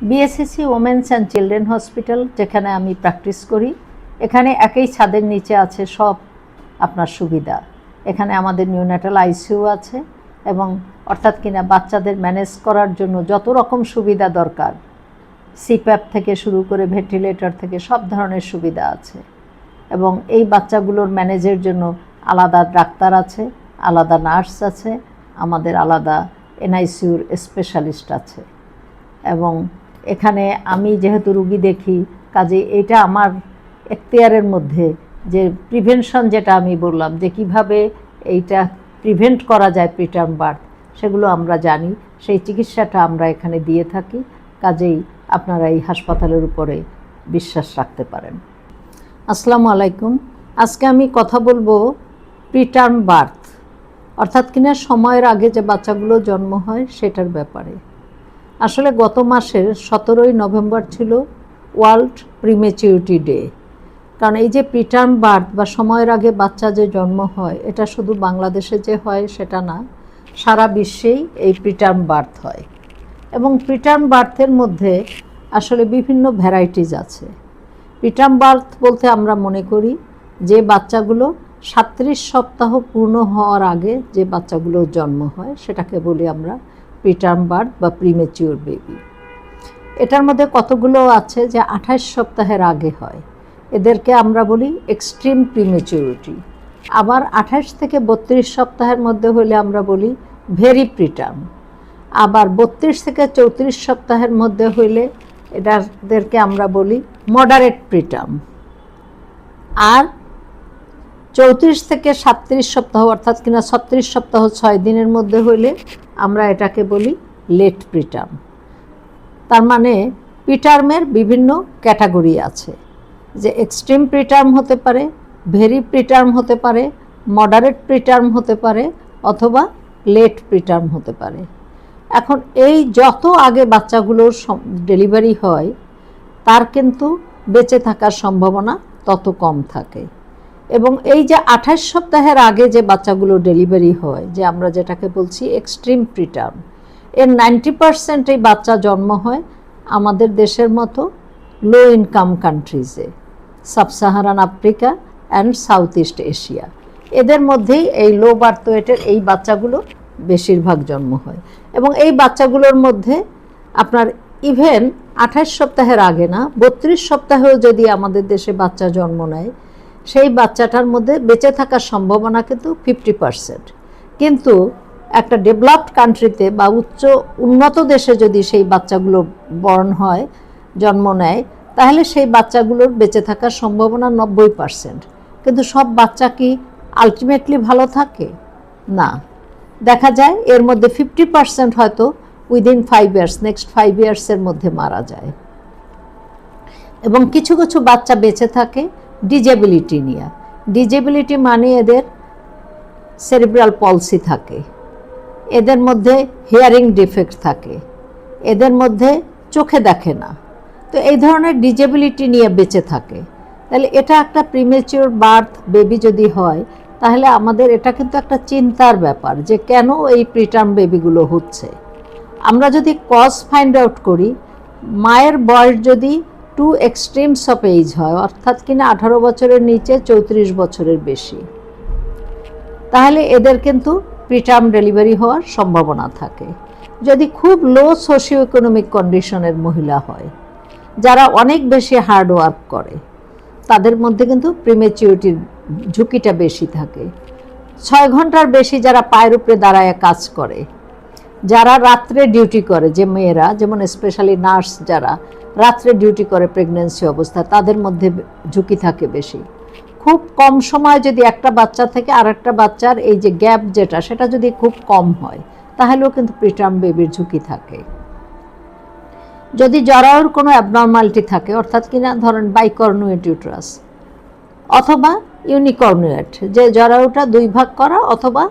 BSCC women's and children hospital যেখানে আমি practice করি। এখানে একই ছাদের নিচে আছে সব আপনার সুবিধা। এখানে আমাদের নিউন্যাটাল আইসিইউ আছে এবং অর্থাৎ কিনা বাচ্চাদের ম্যানেজ করার জন্য যত রকম সুবিধা দরকার সিপ্যাপ থেকে শুরু করে ভেন্টিলেটর থেকে সব ধরনের সুবিধা আছে। এবং এই বাচ্চাগুলোর ম্যানেজের জন্য আলাদা ডাক্তার আছে, আলাদা নার্স আছে, আমাদের আলাদা এনআইসিউর স্পেশালিস্ট আছে। এবং এখানে আমি যেহেতু রুগী দেখি, কাজে এটা আমার এখতিয়ারের মধ্যে যে প্রিভেনশন যেটা আমি বললাম, যে কীভাবে এইটা প্রিভেন্ট করা যায় প্রিটার্ম বার্থ সেগুলো আমরা জানি। সেই চিকিৎসাটা আমরা এখানে দিয়ে থাকি, কাজেই আপনারা এই হাসপাতালের উপরে বিশ্বাস রাখতে পারেন। আসসালামু আলাইকুম। আজকে আমি কথা বলব প্রিটার্ম বার্থ অর্থাৎ কিনা সময়ের আগে যে বাচ্চাগুলো জন্ম হয় সেটার ব্যাপারে। আসলে গত মাসের সতেরোই নভেম্বর ছিল ওয়ার্ল্ড প্রিমেচিউরিটি ডে। কারণ এই যে প্রিটার্ম বার্থ বা সময়ের আগে বাচ্চা যে জন্ম হয়, এটা শুধু বাংলাদেশে যে হয় সেটা না, সারা বিশ্বেই এই প্রিটার্ম বার্থ হয়। এবং প্রিটার্ম বার্থের মধ্যে আসলে বিভিন্ন ভ্যারাইটিস আছে। প্রিটার্ম বার্থ বলতে আমরা মনে করি যে বাচ্চাগুলো সাত্রিশ সপ্তাহ পূর্ণ হওয়ার আগে যে বাচ্চাগুলো জন্ম হয়, সেটাকে বলি আমরা প্রিটার্ম বার্থ বা প্রিমেচিওর বেবি এটার মধ্যে কতগুলো আছে যে আঠাশ সপ্তাহের আগে হয়? এদেরকে আমরা বলি এক্সট্রিম প্রিমেচিউরিটি আবার আঠাশ থেকে বত্রিশ সপ্তাহের মধ্যে হলে আমরা বলি ভেরি প্রিটার্ম আবার বত্রিশ থেকে চৌত্রিশ সপ্তাহের মধ্যে হইলে এটাদেরকে আমরা বলি মডারেট প্রিটার্ম আর চৌত্রিশ থেকে সাতত্রিশ সপ্তাহ, অর্থাৎ কিনা ছত্রিশ সপ্তাহ, ছয় দিনের মধ্যে হইলে আমরা এটাকে বলি লেট প্রিটার্ম তার মানে প্রিটার্মের বিভিন্ন ক্যাটাগরি আছে, যে এক্সট্রিম প্রিটার্ম হতে পারে, ভেরি প্রিটার্ম হতে পারে, মডারেট প্রিটার্ম হতে পারে, অথবা লেট প্রিটার্ম হতে পারে। এখন এই যত আগে বাচ্চাগুলোর ডেলিভারি হয়, তার কিন্তু বেঁচে থাকার সম্ভাবনা তত কম থাকে। এবং এই যে আঠাশ সপ্তাহের আগে যে বাচ্চাগুলো ডেলিভারি হয়, যে আমরা যেটাকে বলছি এক্সট্রিম প্রিটার্ম, এর নাইনটি পারসেন্ট এই বাচ্চা জন্ম হয় আমাদের দেশের মতো low income কান্ট্রিজে sub Saharan Africa and South East Asia এদের মধ্যেই এই লো বার্থ ওয়েটের এই বাচ্চাগুলো বেশিরভাগ জন্ম হয়। এবং এই বাচ্চাগুলোর মধ্যে আপনার ইভেন আঠাশ সপ্তাহের আগে না, বত্রিশ সপ্তাহেও যদি আমাদের দেশে বাচ্চা জন্ম নেয় সেই বাচ্চাটার মধ্যে বেঁচে থাকার সম্ভাবনা কিন্তু ফিফটি পারসেন্ট কিন্তু একটা ডেভেলপড কান্ট্রিতে বা উচ্চ উন্নত দেশে যদি সেই বাচ্চাগুলো বর্ণ হয়, জন্ম নেয়, তাহলে সেই বাচ্চাগুলোর বেঁচে থাকার সম্ভাবনা নব্বই পারসেন্ট কিন্তু সব বাচ্চা কি আলটিমেটলি ভালো থাকে? না। দেখা যায় এর মধ্যে ফিফটি পারসেন্ট হয়তো within five years next five ইয়ার্সের মধ্যে মারা যায়। এবং কিছু কিছু বাচ্চা বেঁচে থাকে ডিজেবিলিটি নিয়ে। ডিজেবিলিটি মানে এদের সেরিব্রাল পলসি থাকে। এদের মধ্যে হিয়ারিং ডিফেক্ট থাকে। এদের মধ্যে চোখে দেখে না। তো এই ধরনের ডিজেবিলিটি নিয়ে বেঁচে থাকে। তাহলে এটা একটা প্রিমেচিওর বার্থ বেবি যদি হয়, তাহলে আমাদের এটা কিন্তু একটা চিন্তার ব্যাপার যে কেন এই প্রিটার্ম বেবিগুলো হচ্ছে। আমরা যদি কজ ফাইন্ড আউট করি, মায়ের বয়স যদি টু এক্সট্রিমস অফ এজ হয়, অর্থাৎ কিনা আঠারো বছরের নিচে চৌত্রিশ বছরের বেশি। তাহলে এদের কিন্তু প্রিটার্ম ডেলিভারি হওয়ার সম্ভাবনা থাকে। যদি খুব লো সোশিও ইকোনমিক কন্ডিশনের মহিলা হয়, যারা অনেক বেশি হার্ড ওয়ার্ক করে, তাদের মধ্যে কিন্তু প্রিমেচিউরিটির ঝুঁকিটা বেশি থাকে। ছয় ঘণ্টার বেশি যারা পায়ের উপরে দাঁড়ায় কাজ করে, যারা রাত্রে ডিউটি করে, যে মেয়েরা, যেমন স্পেশালি নার্স যারা রাত্রে ডিউটি করে প্রেগনেন্সি অবস্থা, তাদের মধ্যে ঝুঁকি থাকে বেশি। খুব কম সময় যদি একটা বাচ্চা থেকে আর একটা বাচ্চার এই যে গ্যাপ যেটা, সেটা যদি খুব কম হয়, তাহলেও কিন্তু প্রিটার্ম বেবির ঝুঁকি থাকে। যদি জরায়ুর কোনো অ্যাবনর্মালিটি থাকে, অর্থাৎ কিনা ধরেন বাইকর্নুয়েট ইউট্রাস অথবা ইউনিকর্নুয়েট যে জরায়ুটা দুই ভাগ করা, অথবা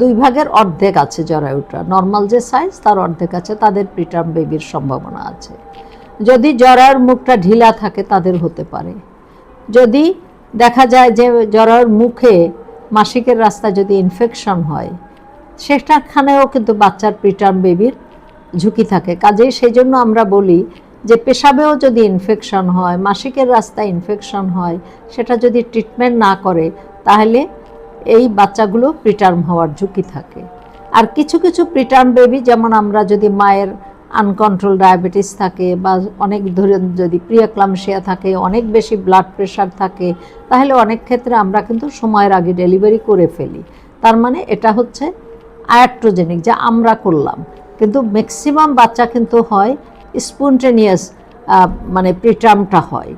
দুই ভাগের অর্ধেক আছে জরায়ুটা নর্মাল যে সাইজ তার অর্ধেক আছে, তাদের প্রিটার্ম বেবির সম্ভাবনা আছে। যদি জরার মুখটা ঢিলা থাকে, তাদের হতে পারে। যদি দেখা যায় যে জরার মুখে মাসিকের রাস্তা যদি ইনফেকশন হয় সেটাখানেও কিন্তু বাচ্চার প্রিটার্ম বেবির ঝুঁকি থাকে। কাজেই সেই জন্য আমরা বলি যে, পেশাবেও যদি ইনফেকশন হয়, মাসিকের রাস্তায় ইনফেকশন হয়, সেটা যদি ট্রিটমেন্ট না করে, তাহলে এই বাচ্চাগুলো প্রিটার্ম হওয়ার ঝুঁকি থাকে। আর কিছু কিছু প্রিটার্ম বেবি যেমন আমরা যদি মায়ের আনকন্ট্রোল ডায়াবেটিস থাকে বা অনেক ধরে যদি প্রিয়াক্লামশিয়া থাকে, অনেক বেশি ব্লাড প্রেশার থাকে, তাহলে অনেক ক্ষেত্রে আমরা কিন্তু সময়ের আগে ডেলিভারি করে ফেলি। তার মানে এটা হচ্ছে আয়াট্রোজেনিক যা আমরা করলাম। কিন্তু ম্যাক্সিমাম বাচ্চা কিন্তু হয় স্পন্টেনিয়াস মানে প্রিটার্মটা হয়।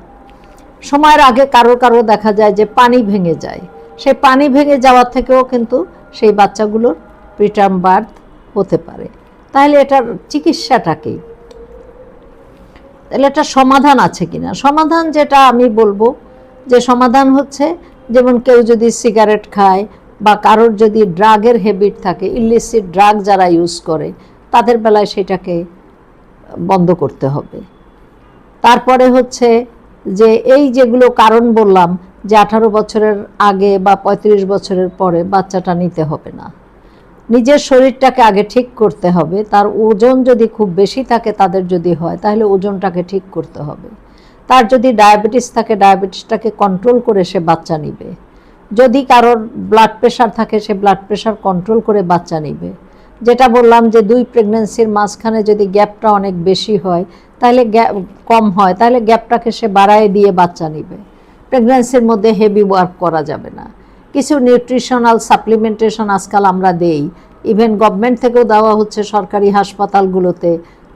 সময়ের আগে কারও কারও দেখা যায় যে পানি ভেঙে যায়। সেই পানি ভেঙে যাওয়ার থেকেও কিন্তু সেই বাচ্চাগুলোর প্রিটার্ম বার্থ হতে পারে। তাহলে এটার চিকিৎসাটা কি? তাহলে এটা সমাধান আছে কিনা? সমাধান যেটা আমি বলব, যে সমাধান হচ্ছে যেমন কেউ যদি সিগারেট খায় বা কারোর যদি ড্রাগের হ্যাবিট থাকে ইলিসিট ড্রাগ যারা ইউজ করে, তাদের বেলায় সেটাকে বন্ধ করতে হবে। তারপরে হচ্ছে যে এই যেগুলো কারণ বললাম, যে আঠারো বছরের আগে বা ৩৫ বছরের পরে বাচ্চাটা নিতে হবে না। নিজের শরীরটাকে আগে ঠিক করতে হবে, তার ওজন যদি খুব বেশি থাকে তাদের যদি হয়, তাহলে ওজনটাকে ঠিক করতে হবে। তার যদি ডায়াবেটিস থাকে, ডায়াবেটিসটাকে কন্ট্রোল করে সে বাচ্চা নিবে। যদি কারোর ব্লাড প্রেশার থাকে, সে ব্লাড প্রেশার কন্ট্রোল করে বাচ্চা নিবে। যেটা বললাম যে দুই প্রেগনেন্সির মাঝখানে যদি গ্যাপটা অনেক বেশি হয়, তাহলে কম হয়, তাহলে গ্যাপটাকে সে বাড়ায় দিয়ে বাচ্চা নিবে। প্রেগনেন্সির মধ্যে হেভি ওয়ার্ক করা যাবে না। কিছু নিউট্রিশনাল সাপ্লিমেন্টেশন আজকাল আমরা দেই। ইভেন গভর্নমেন্ট থেকেও দেওয়া হচ্ছে সরকারি হাসপাতালগুলোতে,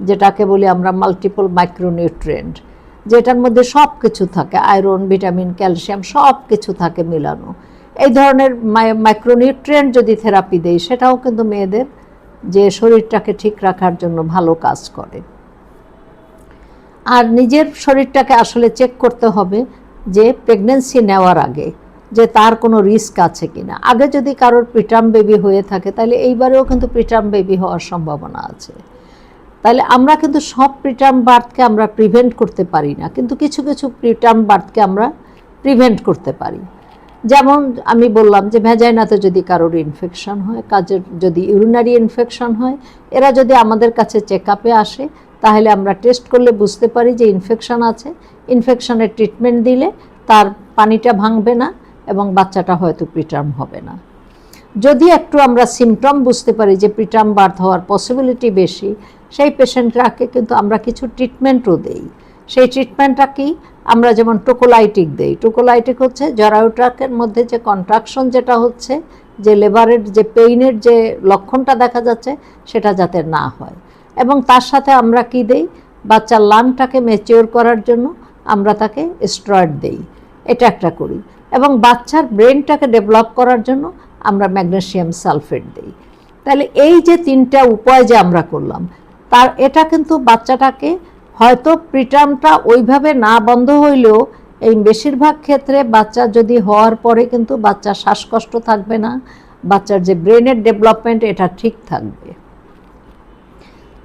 যেটাকে বলি আমরা মাল্টিপল মাইক্রোনিউট্রিয়েন্ট যেটার মধ্যে সব কিছু থাকে। আয়রন ভিটামিন ক্যালসিয়াম সব কিছু থাকে মিলানো। এই ধরনের মাইক্রোনিউট্রিয়েন্ট যদি থেরাপি দেই, সেটাও কিন্তু মেয়েদের যে শরীরটাকে ঠিক রাখার জন্য ভালো কাজ করে। আর নিজের শরীরটাকে আসলে চেক করতে হবে যে প্রেগনেন্সি নেওয়ার আগে যে তার কোনো রিস্ক আছে কিনা। আগে যদি কারোর প্রিটার্ম বেবি হয়ে থাকে, তাহলে এইবারেও কিন্তু প্রিটার্ম বেবি হওয়ার সম্ভাবনা আছে। তাহলে আমরা কিন্তু সব প্রিটার্ম বার্থকে আমরা প্রিভেন্ট করতে পারি না, কিন্তু কিছু কিছু প্রিটার্ম বার্থকে আমরা প্রিভেন্ট করতে পারি। যেমন আমি বললাম যে ভেজাইনাতে যদি কারোর ইনফেকশন হয় কাজের যদি ইউরিনারি ইনফেকশন হয়, এরা যদি আমাদের কাছে চেক আপে আসে, তাহলে আমরা টেস্ট করলে বুঝতে পারি যে ইনফেকশন আছে। ইনফেকশনের ট্রিটমেন্ট দিলে তার পানিটা ভাঙবে না এবং বাচ্চাটা হয়তো প্রিটার্ম হবে না। যদি একটু আমরা সিমটম বুঝতে পারি যে প্রিটার্ম বার্থ হওয়ার পসিবিলিটি বেশি, সেই পেশেন্টরাকে কিন্তু আমরা কিছু ট্রিটমেন্টও দেই। সেই ট্রিটমেন্টটা কি? আমরা যেমন টোকোলাইটিক দেই। টোকোলাইটিক হচ্ছে জরায়ুট্রাকের মধ্যে যে কন্ট্রাকশন যেটা হচ্ছে, যে লেবারের যে পেইনের যে লক্ষণটা দেখা যাচ্ছে, সেটা যাতে না হয়। এবং তার সাথে আমরা কি দেই? বাচ্চার লাংটাকে ম্যাচিওর করার জন্য আমরা তাকে স্ট্রয়েড দেই। এটা একটা করি। এবং বাচ্চার ব্রেনটাকে ডেভেলপ করার জন্য আমরা ম্যাগনেশিয়াম সালফেট দিই। তাহলে এই যে তিনটা উপায় যে আমরা করলাম, তার এটা কিন্তু বাচ্চাটাকে হয়তো প্রিটার্মটা ওইভাবে না বন্ধ হইলেও এই বেশিরভাগ ক্ষেত্রে বাচ্চা যদি হওয়ার পরে কিন্তু বাচ্চার শ্বাসকষ্ট থাকবে না, বাচ্চার যে ব্রেনের ডেভেলপমেন্ট এটা ঠিক থাকবে।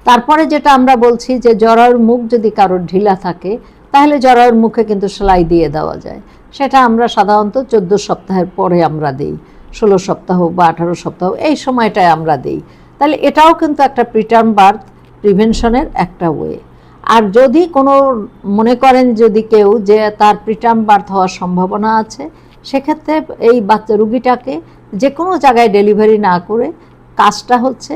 তারপরে যেটা আমরা বলছি যে জরায়ুর মুখ যদি কারোর ঢিলা থাকে, তাহলে জরায়ুর মুখে কিন্তু সেলাই দিয়ে দেওয়া যায়। সেটা আমরা সাধারণত চোদ্দ সপ্তাহের পরে আমরা দিই, ষোলো সপ্তাহ বা আঠারো সপ্তাহ, এই সময়টায় আমরা দিই। তাহলে এটাও কিন্তু একটা প্রিটার্ম বার্থ প্রিভেনশনের একটা ওয়ে আর যদি কোনো মনে করেন যদি কেউ যে তার প্রিটার্ম বার্থ হওয়ার সম্ভাবনা আছে, সেক্ষেত্রে এই বাচ্চা রুগীটাকে যে কোনো জায়গায় ডেলিভারি না করে কাজটা হচ্ছে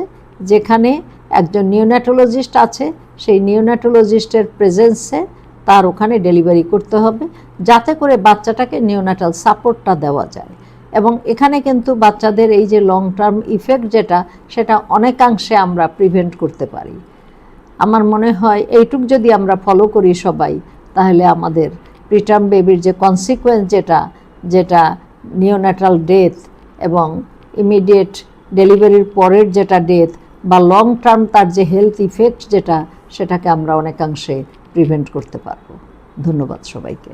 যেখানে একজন নিওনাটোলজিস্ট আছে, সেই নিওনাটোলজিস্টের প্রেজেন্সে তার ওখানে ডেলিভারি করতে হবে, যাতে করে বাচ্চাটাকে নিওনাটাল সাপোর্টটা দেওয়া যায়। এবং এখানে কিন্তু বাচ্চাদের এই যে লং টার্ম ইফেক্ট যেটা, সেটা অনেকাংশে আমরা প্রিভেন্ট করতে পারি। আমার মনে হয় এইটুক যদি আমরা ফলো করি সবাই, তাহলে আমাদের প্রিটার্ম বেবির যে কনসিকুয়েন্স যেটা যেটা নিওনাটাল ডেথ এবং ইমিডিয়েট ডেলিভারির পরের যেটা ডেথ বা লং টার্ম তার যে হেলথ ইফেক্ট যেটা, সেটাকে আমরা অনেকাংশে প্রিভেন্ট করতে পারব। ধন্যবাদ সবাইকে।